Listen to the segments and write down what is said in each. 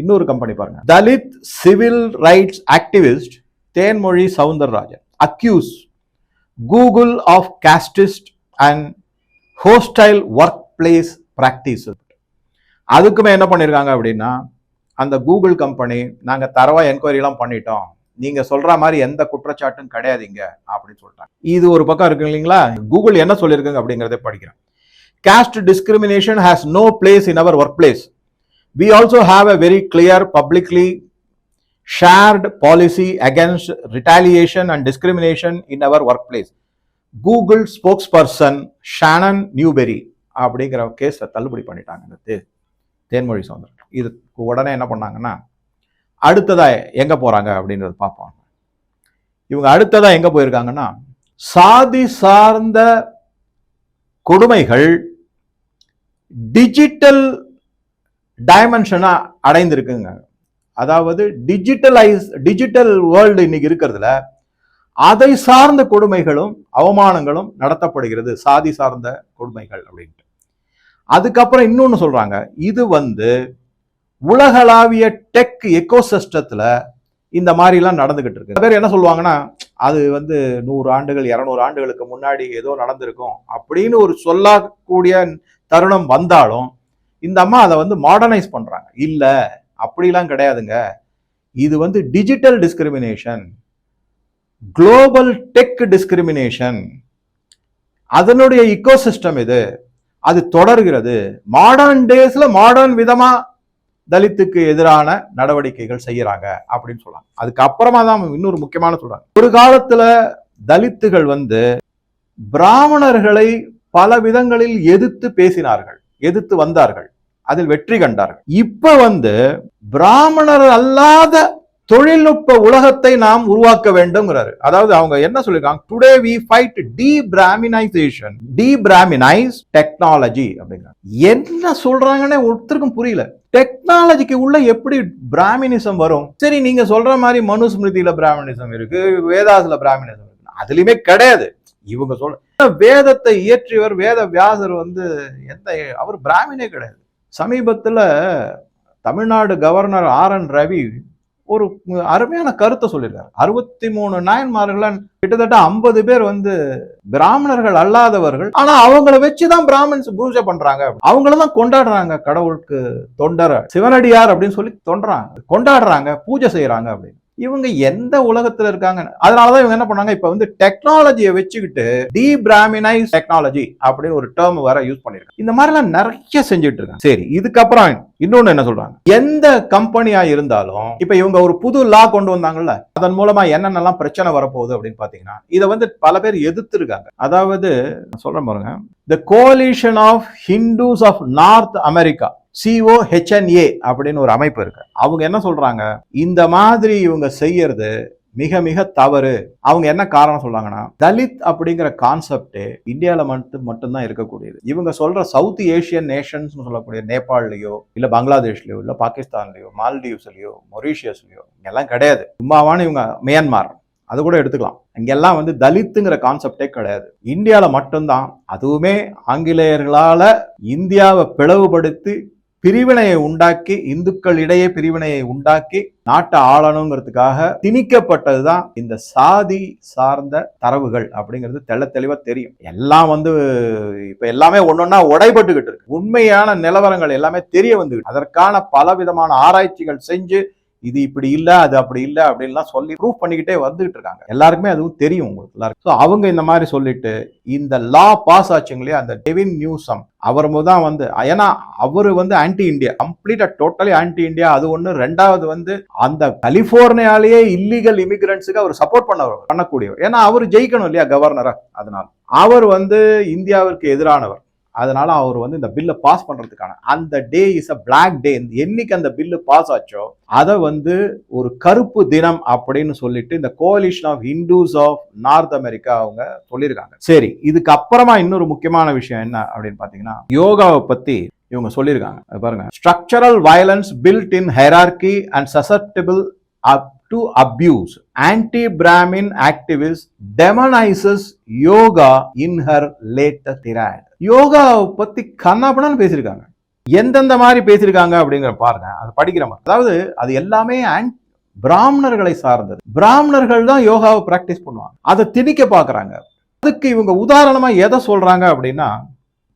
இன்னொரு கம்பெனி பாருங்க. Dalit civil rights activist Thenmozhi Soundararajan. Accuse Google of casteist and hostile workplace practice அதுக்குமே என்ன பண்ணியிருக்காங்க அப்படின்னா அந்த கூகுள் கம்பெனி நாங்கள் தரவா என்கொயரிலாம் பண்ணிட்டோம். நீங்கள் சொல்கிற மாதிரி எந்த குற்றச்சாட்டும் கிடையாதுங்க அப்படின்னு சொல்லிட்டாங்க. இது ஒரு பக்கம் இருக்கு இல்லைங்களா? கூகுள் என்ன சொல்லியிருக்குங்க அப்படிங்கிறத படிக்கிறேன். Caste discrimination has no place in our workplace we also have a very clear publicly shared policy against retaliation and discrimination in our workplace. Google spokesperson Shannon Newberry அப்படிங்கிற கேஸை தள்ளுபடி பண்ணிட்டாங்க இந்த தே தேன்மொழி சௌந்தரம் இதுக்கு உடனே என்ன பண்ணாங்கன்னா அடுத்ததாக எங்கே போகிறாங்க அப்படின்றத பார்ப்போம் இவங்க அடுத்ததாக எங்கே போயிருக்காங்கன்னா சாதி சார்ந்த கொடுமைகள் டிஜிட்டல் டைமென்ஷனாக அடைந்திருக்குங்க. அதாவது டிஜிட்டலைஸ் டிஜிட்டல் வேர்ல்டு இன்னைக்கு இருக்கிறதுல அதை சார்ந்த கொடுமைகளும் அவமானங்களும் நடத்தப்படுகிறது. சாதி சார்ந்த கொடுமைகள் அப்படின்ட்டு. அதுக்கப்புறம் இன்னொன்று சொல்கிறாங்க இது வந்து உலகளாவிய டெக் எக்கோசிஸ்டத்தில் இந்த மாதிரிலாம் நடந்துக்கிட்டு இருக்கு. பேர் என்ன சொல்லுவாங்கன்னா அது வந்து நூறு ஆண்டுகள் இரநூறு ஆண்டுகளுக்கு முன்னாடி ஏதோ நடந்திருக்கும் அப்படின்னு ஒரு சொல்லக்கூடிய தருணம் வந்தாலும் இந்த அம்மா அதை வந்து மாடர்னைஸ் பண்றாங்க. இல்ல அப்படிலாம் கிடையாதுங்க. இது வந்து digital discrimination global tech discrimination அதனுடைய இக்கோசிஸ்டம் இது அது தொடர்கிறது. மாடர்ன் டேஸ்ல மாடர்ன் விதமா தலித்துக்கு எதிரான நடவடிக்கைகள் செய்யறாங்க அப்படின்னு சொல்லலாம் அதுக்கு அப்புறமா தான் இன்னொரு முக்கியமான சொல்றாங்க. ஒரு காலத்துல தலித்துகள் வந்து பிராமணர்களை பல விதங்களில் எதிர்த்து பேசினார்கள் எதிர்த்து வந்தார்கள். அதில் வெற்றி கண்டார்கள். இப்ப வந்து பிராமணர் அல்லாத தொழில்நுட்ப உலகத்தை நாம் உருவாக்க வேண்டும்ங்கிறாரு. அதாவது அவங்க என்ன சொல்லிருக்காங்க? Today we fight debrahminisation debrahminise technology அப்படிங்கிறாங்க. என்ன சொல்றாங்கன்னு ஒருத்தருக்கும் புரியல. டெக்னாலஜிக்கு உள்ள எப்படி பிராமினிசம் வரும்? சரி நீங்க சொல்ற மாதிரி மனுஸ்மிருதியில பிராமணிசம் இருக்கு வேதாசுல பிராமணிசம் இருக்கு. அதுலயுமே கிடையாது. இவங்க சொல்ற வேதத்தை இயற்றியவர் வேத வியாசர் வந்து எந்த அவர் பிராமினே கிடையாது. சமீபத்தில் Tamil Nadu governor R N Ravi ஒரு அருமையான கருத்தை சொல்லியிருக்காரு. அறுபத்தி மூணு நாயன்மார்கள கிட்டத்தட்ட ஐம்பது பேர் வந்து பிராமணர்கள் அல்லாதவர்கள். ஆனா அவங்கள வச்சுதான் பிராமன்ஸ் பூஜை பண்றாங்க. அவங்கள தான் கொண்டாடுறாங்க கடவுளுக்கு தொண்டர. சிவனடியார் அப்படின்னு சொல்லி தொண்டுறாங்க கொண்டாடுறாங்க பூஜை செய்யறாங்க அப்படின்னு. இவங்க எந்த உலகத்துல இருக்காங்க? அதனாலதான் இவங்க என்ன பண்ணாங்க? இப்ப வந்து டெக்னாலஜியை வச்சுக்கிட்டு டி பிராமினைஸ் டெக்னாலஜி அப்படின்னு ஒரு டேர்ம் வேற யூஸ் பண்ணிருக்காங்க இந்த மாதிரி எல்லாம் நிறைய செஞ்சுட்டு இருக்காங்க. சரி இதுக்கப்புறம் இன்னொன்னு என்ன சொல்றாங்க? எந்த கம்பெனியா இருந்தாலும் இப்ப இவங்க ஒரு புது லா கொண்டு வந்தாங்கல்ல அதன் மூலமா என்னென்னலாம் பிரச்சனை வரப்போகுது அப்படின்னு பாத்தீங்கன்னா இதை வந்து பல பேர் எதிர்த்து இருக்காங்க அதாவது சொல்றேன் பாருங்க. The coalition of Hindus of North America CO HNA அப்படின்னு ஒரு அமைப்பு இருக்கு. அவங்க என்ன சொல்றாங்க? இந்த மாதிரி இவங்க செய்யறது மிக மிக தவறு. அவங்க என்ன காரணம் சொல்றாங்கன்னா தலித் அப்படிங்கிற கான்செப்டே இந்தியாவில் மட்டும் மட்டும்தான் இருக்கக்கூடியது. இவங்க சொல்ற சவுத் ஏஷியன் நேஷன்ஸ் சொல்லக்கூடிய நேபாள்லயோ இல்ல பங்களாதேஷ்லயோ இல்ல பாகிஸ்தான்லயோ மால்டீவ்ஸ்லயோ மொரீஷியஸ்லயோ இங்கெல்லாம் கிடையாது. சும்மாவான இவங்க மியான்மார். அது கூட எடுத்துக்கலாம். இங்கெல்லாம் வந்து தலித்துங்கிற கான்செப்டே கிடையாது. இந்தியாவில் மட்டும்தான். அதுவுமே ஆங்கிலேயர்களால் இந்தியாவை பிளவுபடுத்தி பிரிவினையை உண்டாக்கி இந்துக்களிடையே பிரிவினையை உண்டாக்கி நாட்டை ஆளணுங்கிறதுக்காக திணிக்கப்பட்டதுதான் இந்த சாதி சார்ந்த தரவுகள் அப்படிங்கிறது தெள்ள தெளிவா தெரியும். எல்லாம் வந்து இப்ப எல்லாமே ஒன்னொன்னா உடைபட்டுக்கிட்டு இருக்கு. உண்மையான நிலவரங்கள் எல்லாமே தெரிய வந்து அதற்கான பல விதமான ஆராய்ச்சிகள் செஞ்சு இது இப்படி இல்ல அது அப்படி இல்ல அப்படின்லாம் சொல்லி ப்ரூவ் பண்ணிக்கிட்டே வந்துகிட்டு இருக்காங்க. எல்லாருக்குமே அதுவும் தெரியும் உங்களுக்கு எல்லாருக்கும். ஸோ அவங்க இந்த மாதிரி சொல்லிட்டு இந்த லா பாஸ் ஆச்சுங்க அந்த டெவின் நியூசம் அவர் தான் வந்து ஏன்னா அவர் வந்து ஆன்டி இந்தியா கம்ப்ளீட்டா டோட்டலி ஆன்டி இந்தியா அது ஒன்று ரெண்டாவது வந்து அந்த கலிபோர்னியாலேயே இல்லீகல் இமிகிரண்ட்ஸுக்கு அவர் சப்போர்ட் பண்ணவர் பண்ணக்கூடியவர். ஏன்னா அவர் ஜெயிக்கணும் இல்லையா கவர்னரா அதனால. அவர் வந்து இந்தியாவிற்கு எதிரானவர். அதனால அவர் வந்து இந்த பில்லை பாஸ் பண்றதுக்கான அந்த day is a black day என்னைக்கு அந்த பில்லு பாஸ் ஆச்சோ அதை வந்து ஒரு கருப்பு தினம் அப்படின்னு சொல்லிட்டு இந்த coalition of Hindus of North America அவங்க சொல்லியிருக்காங்க. சரி இதுக்கு அப்புறமா இன்னொரு முக்கியமான விஷயம் என்ன அப்படின்னு பாத்தீங்கன்னா யோகாவை பத்தி இவங்க சொல்லியிருக்காங்க. பாருங்க. Structural violence built in hierarchy and susceptible to abuse anti Brahmin activist demonises yoga in her latest tirade யோகாவை பத்தி கண்ணாபண்ணான்னு பேசியிருக்காங்க. எந்தெந்த மாதிரி பேசியிருக்காங்க அப்படிங்கிற பாருங்க. அது படிக்கிற மாதிரி. அதாவது அது எல்லாமே பிராமணர்களை சார்ந்தது. பிராமணர்கள் தான் யோகாவை பிராக்டிஸ் பண்ணுவாங்க. அதை திணிக்க பார்க்குறாங்க. அதுக்கு இவங்க உதாரணமா எதை சொல்றாங்க அப்படின்னா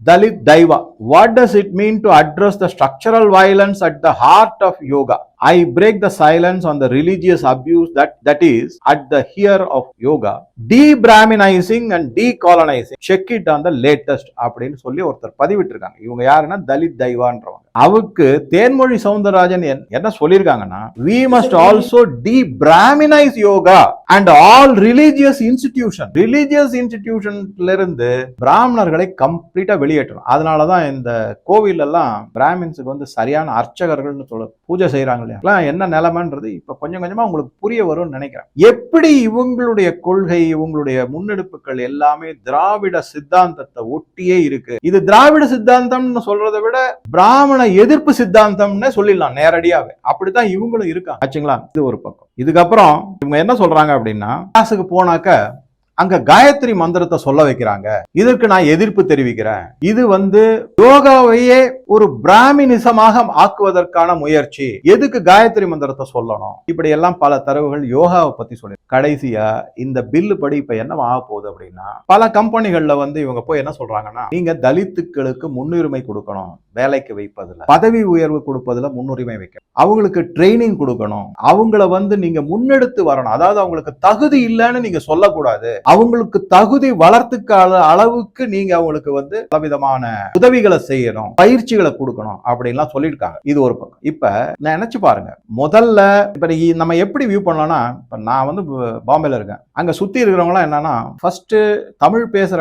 Dalit தைவா. What does it mean to address the structural violence at the heart of yoga I break the silence on the religious abuse that that is at the heart of yoga debrahminising and decolonising check it on the latest அப்படின்னு சொல்லி ஒருத்தர் பதிவிட்டிருக்காங்க. இவங்க யாருன்னா தலித் தைவான்றவங்க. அவருக்கு தேன்மொழி சவுந்தரராஜன் என்ன சொல்லியிருக்காங்கன்னா we must also debrahminise yoga and all religious institution religious இன்ஸ்டிடியூஷன்ல இருந்து பிராமணர்களை கம்ப்ளீட்டா வெளியேற்றணும். அதனாலதான் இந்த கோவில் எல்லாம் பிராமின்ஸுக்கு வந்து சரியான அர்ச்சகர்கள்னு சொல்ல பூஜை செய்யறாங்க அதெல்லாம் என்ன நிலைமைன்றது இப்ப கொஞ்சம் கொஞ்சமா உங்களுக்கு புரிய வரும்னு நினைக்கிறேன். எப்படி இவங்களுடைய கொள்கை இவங்களுடைய முன்னெடுப்புகள் எல்லாமே திராவிட சித்தாந்தத்தை ஒட்டியே இருக்கு? இது திராவிட சித்தாந்தம்னு சொல்றதை விட பிராமண எதிர்ப்பு சித்தாந்தம்னு சொல்லிடலாம் நேரடியாவே. அப்படித்தான் இவங்களும் இருக்காங்க. ஆச்சுங்களா? இது ஒரு பக்கம். இதுக்கப்புறம் இவங்க என்ன சொல்றாங்க அப்படின்னா கிளாஸுக்கு போனாக்க அங்க காயத்ரி மந்திரத்தை சொல்ல வைக்கிறாங்க. இதற்கு நான் எதிர்ப்பு தெரிவிக்கிறேன். இது வந்து யோகாவையே ஒரு பிராமினிசமாக ஆக்குவதற்கான முயற்சி. எதுக்கு காயத்ரி மந்திரத்தை சொல்லணும்? இப்படி எல்லாம் பல தரவுகள் யோகாவை பத்தி சொல்லி கடைசியா இந்த பில்லு படி இப்ப என்ன ஆக போகுது அப்படின்னா பல கம்பெனிகள்ல வந்து இவங்க போய் என்ன சொல்றாங்கன்னா நீங்க தலித்துக்களுக்கு முன்னுரிமை கொடுக்கணும். வேலைக்கு வைப்பதுல பதவி உயர்வு கொடுப்பதுல முன்னுரிமை வைக்கணும் அவங்களுக்கு ட்ரைனிங் கொடுக்கணும். அவங்கள வந்து நீங்க முன்னெடுத்து வரணும். அதாவது அவங்களுக்கு தகுதி இல்லைன்னு நீங்க சொல்லக்கூடாது. அவங்களுக்கு தகுதி வளர்த்துக்கால அளவுக்கு நீங்க அவங்களுக்கு வந்து பலவிதமான உதவிகளை செய்யணும். பயிற்சிகளை கொடுக்கணும் அப்படின்லாம் சொல்லியிருக்காங்க. இது ஒரு பக்கம். இப்ப நான் நினைச்சு பாருங்க. முதல்ல இப்ப நம்ம எப்படி வியூ பண்ணலாம்னா இப்ப நான் வந்து பாம்பேல இருக்கேன். அங்க சுத்தி இருக்கிறவங்களாம் என்னன்னா ஃபர்ஸ்ட் தமிழ் பேசுற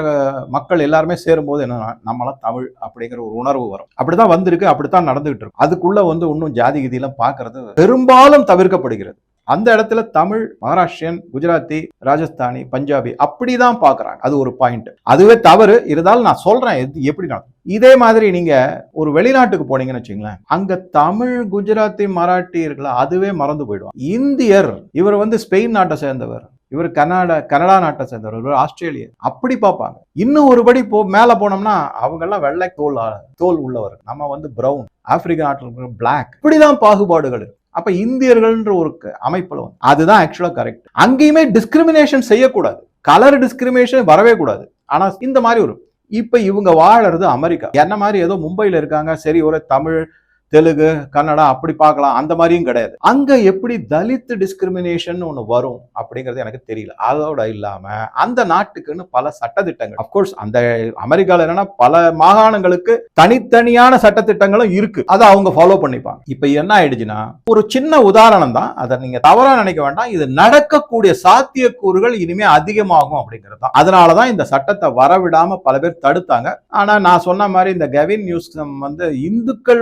மக்கள் எல்லாருமே சேரும்போது என்னன்னா நம்மளாம் தமிழ் அப்படிங்கிற ஒரு உணர்வு வரும். அப்படிதான் வந்திருக்கு அப்படித்தான் நடந்துகிட்டு இருக்கு. அதுக்குள்ள வந்து இன்னும் ஜாதி கீதியெல்லாம் பார்க்கறது பெரும்பாலும் தவிர்க்கப்படுகிறது. அந்த இடத்துல தமிழ் மகாராஷ்டிரியன் குஜராத்தி ராஜஸ்தானி பஞ்சாபி அப்படிதான் பார்க்குறாங்க. அது ஒரு பாயிண்ட் அதுவே தவறு. இருந்தாலும் நான் சொல்றேன் எது எப்படி நடக்கும். இதே மாதிரி நீங்க ஒரு வெளிநாட்டுக்கு போனீங்கன்னு வச்சுங்களேன் அங்க தமிழ் குஜராத்தி மராட்டி இருக்குல்ல அதுவே மறந்து போயிடும் இந்தியர் இவர் வந்து ஸ்பெயின் நாட்டை சேர்ந்தவர். இவர் கனடா கனடா நாட்டை சேர்ந்தவர் இவர் ஆஸ்திரேலியா. அப்படி பார்ப்பாங்க. இன்னும் ஒருபடி போ மேலே போனோம்னா அவங்கெல்லாம் வெள்ளை தோல் தோல் உள்ளவர். நம்ம வந்து ப்ரௌன் ஆப்பிரிக்கா நாட்டில் இருக்கிற பிளாக் இப்படிதான் பாகுபாடுகள். அப்ப இந்தியர்கள்ன்ற ஒரு க- அமைப்புல வந்து அதுதான் ஆக்சுவலா கரெக்ட் அங்கேயுமே டிஸ்கிரிமினேஷன் செய்யக்கூடாது. கலர் டிஸ்கிரிமினேஷன் வரவே கூடாது. ஆனா இந்த மாதிரி ஒரு இப்ப இவங்க வாழறது அமெரிக்கா. என்ன மாதிரி ஏதோ மும்பையில இருக்காங்க. சரி ஒரு தமிழ் தெலுங்கு கன்னடா அப்படி பார்க்கலாம். அந்த மாதிரியும் கிடையாது. அங்க எப்படி தலித் டிஸ்கிரிமினேஷன் ஒன்று வரும் அப்படிங்கிறது எனக்கு தெரியல. அதோட இல்லாம அந்த நாட்டுக்குன்னு பல சட்டத்திட்டங்கள். அப்கோர்ஸ் அந்த அமெரிக்காவில் என்னன்னா பல மாகாணங்களுக்கு தனித்தனியான சட்டத்திட்டங்களும் இருக்கு. அதை அவங்க ஃபாலோ பண்ணிப்பாங்க. இப்ப என்ன ஆயிடுச்சுன்னா ஒரு சின்ன உதாரணம் தான். அதை நீங்க தவறா நினைக்க வேண்டாம். இது நடக்கக்கூடிய சாத்தியக்கூறுகள் இனிமே அதிகமாகும் அப்படிங்கிறது தான். அதனாலதான் இந்த சட்டத்தை வரவிடாம பல பேர் தடுத்தாங்க. ஆனா நான் சொன்ன மாதிரி இந்த கெவின் நியூஸ் வந்து இந்துக்கள்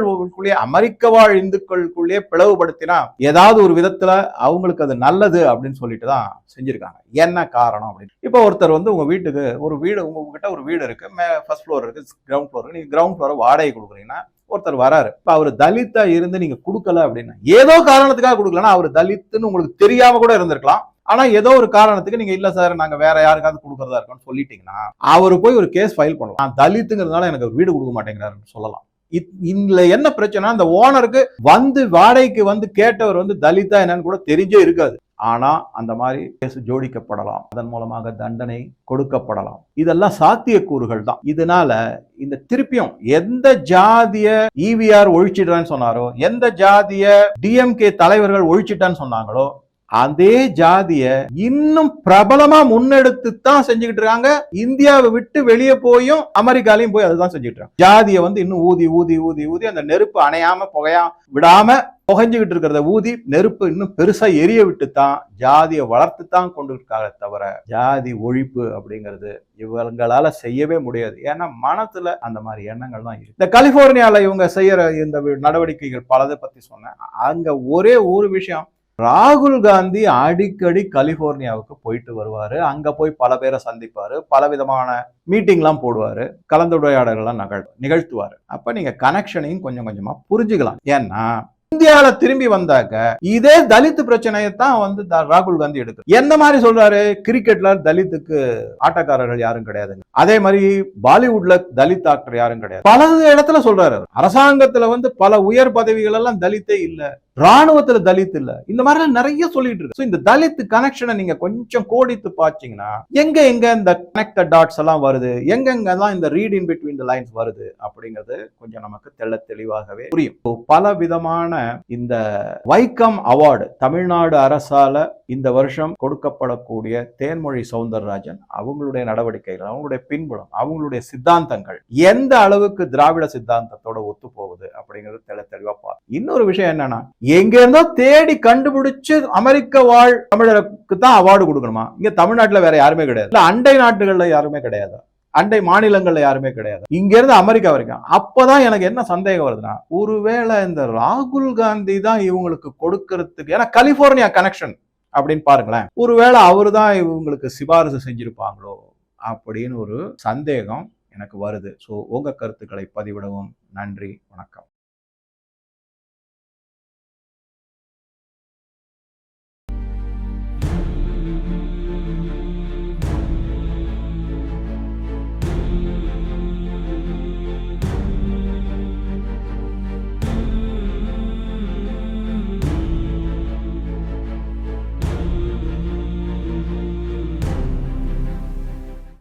அமெரிக்க வாழ் இந்துக்களுக்குள்ளேயே பிளவுபடுத்தினா ஏதாவது ஒரு விதத்துல அவங்களுக்கு அது நல்லது அப்படின்னு சொல்லிட்டு தான் செஞ்சிருக்காங்க. என்ன காரணம் அப்படின்னு. இப்போ ஒருத்தர் வந்து உங்க வீட்டுக்கு ஒரு வீடு உங்ககிட்ட ஒரு வீடு இருக்கு. ஃபர்ஸ்ட் ஃப்ளோர் இருக்கு கிரவுண்ட் ஃப்ளோர் இருக்கு. நீங்க கிரவுண்ட் ஃப்ளோர் வாடகை கொடுக்குறீங்கன்னா ஒருத்தர் வராரு. இப்போ அவர் தலித்தா இருந்து நீங்க கொடுக்கல அப்படின்னா ஏதோ காரணத்துக்காக கொடுக்கலன்னா அவர் தலித்துன்னு உங்களுக்கு தெரியாம கூட இருந்திருக்கலாம். ஆனா ஏதோ ஒரு காரணத்துக்கு நீங்க இல்ல சார் நாங்க வேற யாருக்காவது கொடுக்கறதா இருக்கோம்னு சொல்லிட்டீங்கன்னா அவர் போய் ஒரு கேஸ் ஃபைல் பண்ணலாம். நான் தலித்துங்கிறதுனால எனக்கு ஒரு வீடு கொடுக்க மாட்டேங்கிறாருன்னு சொல்லலாம். இதுல என்ன பிரச்சனை அந்த ஓனருக்கு வந்து வாடகைக்கு வந்து கேட்டவர் வந்து தலிதா என்னன்னு கூட தெரிஞ்சே இருக்காது. ஆனா அந்த மாதிரி கேஸ் ஜோடிக்கப்படலாம். அதன் மூலமாக தண்டனை கொடுக்கப்படலாம். இதெல்லாம் சாத்தியக்கூறுகள் தான். இதனால இந்த திருப்பியும் எந்த ஜாதிய ஈவிஆர் ஒழிச்சிட்டான்னு சொன்னாரோ எந்த ஜாதிய டிஎம்கே தலைவர்கள் ஒழிச்சிட்டான்னு சொன்னாங்களோ அதே ஜாதிய இன்னும் பிரபலமா முன்னெடுத்து தான் செஞ்சுக்கிட்டு இருக்காங்க இந்தியாவை விட்டு வெளியே போயும் அமெரிக்காலையும் போய் அதுதான் செஞ்சுட்டு இருக்காங்க ஜாதிய வந்து இன்னும் ஊதி ஊதி ஊதி ஊதி அந்த நெருப்பு அணையாம புகையா விடாம புகைஞ்சுக்கிட்டு இருக்கிறத ஊதி நெருப்பு இன்னும் பெருசா எரிய விட்டு தான் ஜாதியை வளர்த்து தான் கொண்டு இருக்காங்க தவிர ஜாதி ஒழிப்பு அப்படிங்கிறது இவங்களால செய்யவே முடியாது. ஏன்னா மனத்துல அந்த மாதிரி எண்ணங்கள் தான் இருக்கு. இந்த கலிபோர்னியால இவங்க செய்யற இந்த நடவடிக்கைகள் பலதை பத்தி சொன்னேன். அங்க ஒரே ஒரு விஷயம் ராகுல் காந்தி அடிக்கடி கலிபோர்னியாவுக்கு போயிட்டு வருவாரு. அங்க போய் பல பேரை சந்திப்பாரு. பல விதமான மீட்டிங்லாம் போடுவாரு. கலந்துரையாடல்கள்லாம் நகழ் நிகழ்த்துவாரு. அப்ப நீங்க கனெக்ஷனையும் கொஞ்சம் கொஞ்சமா புரிஞ்சுக்கலாம். ஏன்னா இந்தியால திரும்பி வந்தாக்க இதே தலித் பிரச்சனையை தான் வந்து ராகுல் காந்தி எடுக்கு என்ன மாதிரி சொல்றாரு? கிரிக்கெட்ல தலித்துக்கு ஆட்டக்காரர்கள் யாரும் கிடையாதுங்க. அதே மாதிரி பாலிவுட்ல தலித் ஆக்டர் யாரும் கிடையாது. பல இடத்துல சொல்றாரு அரசாங்கத்துல வந்து பல உயர் பதவிகள் எல்லாம் தலித்தே இல்ல. ராணுவத்துல தலித் இல்ல. இந்த மாதிரி நிறைய சொல்லிட்டு இருக்கு. இந்த தலித் கனெக்ஷனை நீங்க கொஞ்சம் கோடித்து பாத்தீங்கன்னா எங்க எங்க இந்த கனெக்ட் டாட்ஸ் எல்லாம் வருது? எங்க எல்லாம் இந்த read in between the lines வருது? அப்படிங்கிறது கொஞ்சம் நமக்கு தெள்ள தெளிவாகவே புரியும். பல விதமான இந்த வைக்கம் அவார்டு தமிழ்நாடு அரசால இந்த வருஷம் கொடுக்கப்படக்கூடிய தேன்மொழி சவுந்தரராஜன் அவங்களுடைய நடவடிக்கைகள் அவங்களுடைய பின்புலம் அவங்களுடைய சித்தாந்தங்கள் எந்த அளவுக்கு திராவிட சித்தாந்தத்தோட ஒத்து போகுது அப்படிங்கிறது தெள்ள தெளிவா பார்த்து இன்னொரு விஷயம் என்னன்னா எங்க இருந்தோ தேடி கண்டுபிடிச்சு அமெரிக்க வாழ் தமிழருக்கு தான் அவார்டு கொடுக்கணுமா? இங்க தமிழ்நாட்டுல வேற யாருமே கிடையாது. இல்ல அண்டை நாட்டுகள்ல யாருமே கிடையாது. அண்டை மாநிலங்கள்ல யாருமே கிடையாது. இங்க இருந்து அமெரிக்கா வரைக்கும். அப்பதான் எனக்கு என்ன சந்தேகம் வருதுன்னா ஒருவேளை இந்த ராகுல் காந்தி தான் இவங்களுக்கு கொடுக்கறதுக்கு ஏன்னா கலிபோர்னியா கனெக்ஷன் அப்படின்னு பாருங்களேன். ஒருவேளை அவரு தான் இவங்களுக்கு சிபாரிசு செஞ்சிருப்பாங்களோ அப்படின்னு ஒரு சந்தேகம் எனக்கு வருது. ஸோ உங்க கருத்துக்களை பதிவிடவும். நன்றி வணக்கம்.